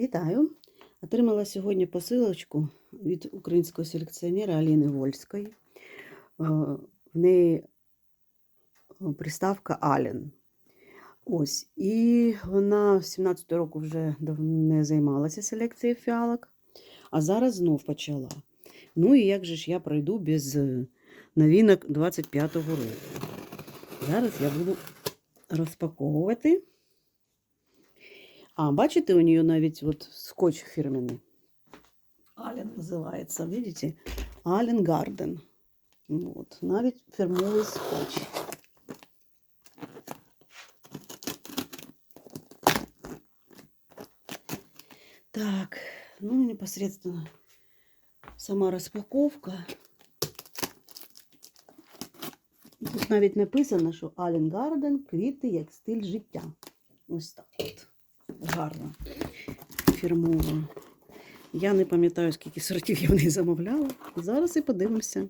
Вітаю! Отримала сьогодні посилочку від українського селекціонера Аліни Вольської. Е, В неї е, приставка Ален. Ось. І вона з 17 року вже не займалася селекцією фіалок, а зараз знов почала. Ну і як же ж я пройду без е, новинок 25-го року? Зараз я буду розпаковувати. А, бачите, у нее навіть вот скотч фирменный. Ален називається, видите? Ален Гарден. Вот, навіть фірмовий скотч. Так, ну непосредственно сама розпаковка. Тут навіть написано, що Ален Гарден квіти як стиль життя. Ось так от. Гарно. Фірмово. Я не пам'ятаю, скільки сортів я в неї замовляла. Зараз і подивимося.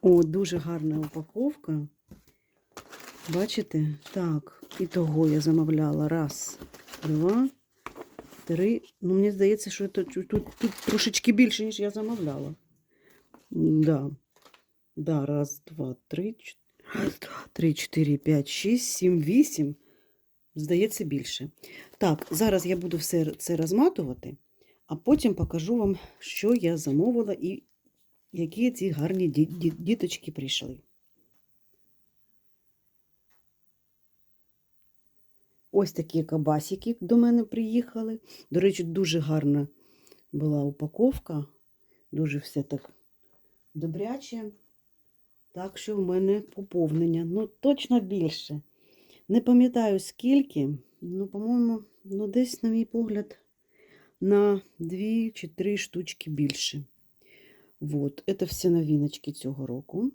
О, дуже гарна упаковка. Бачите? Так, і того я замовляла. Раз, два, три. Ну, мені здається, що тут, тут, тут трошечки більше, ніж я замовляла. Да. Да, раз, два, три, чотири, три, чотири, п'ять, шість, сім, вісім. Здається, більше. Так, зараз я буду все це розматувати, а потім покажу вам, що я замовила і які ці гарні ді- ді- діточки прийшли. Ось такі кабасики до мене приїхали. До речі, дуже гарна була упаковка. Дуже все так добряче. Так що в мене поповнення. Ну, точно більше. Не пам'ятаю скільки, ну, по-моєму, ну, десь, на мій погляд, на дві чи три штучки більше. Вот, це всі новиночки цього року.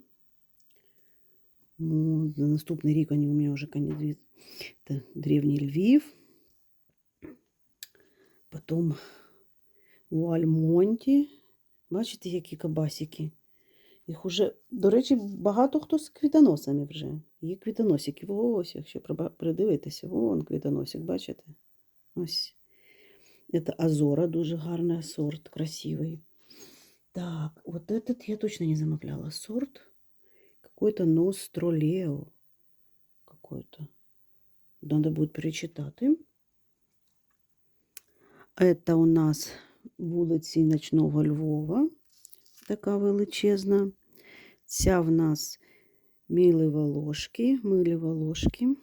Ну, на наступний рік вони у мене вже це Древній Львів. Потім у Альмонті. Бачите, які кабасики? Їх уже, до речі, багато хто з квітоносами вже. Є квітоносики. Ось, якщо придивитися, вон квітоносик, бачите? Ось. Це Азора, дуже гарний сорт, красивий. Так, вот этот я точно не замовляла. Сорт какой-то Ностролео. Какой-то. Надо будет перечитати. Это у нас вулиці Ночного Львова. Така величезна. Ця в нас милі волошки, милі волошки.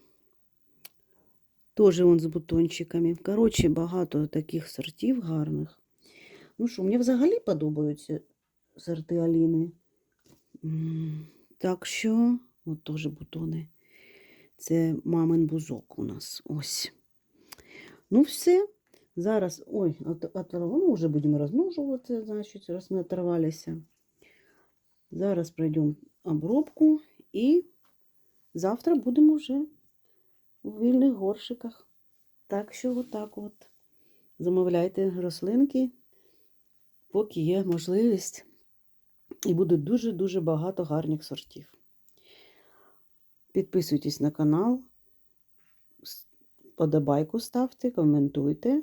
Теж он з бутончиками. Коротше, багато таких сортів гарних. Ну що, мені взагалі подобаються сорти Аліни. Так що, от теж бутони. Це мамин бузок у нас. Ось. Ну, все. Зараз, ой, от, от, ну, вже будемо розмножувати, значить, раз ми оторвалися. Зараз пройдемо обробку і завтра будемо вже у вільних горшиках. Так що отак от. Замовляйте рослинки, поки є можливість. І буде дуже-дуже багато гарних сортів. Підписуйтесь на канал, подобайку ставте, коментуйте.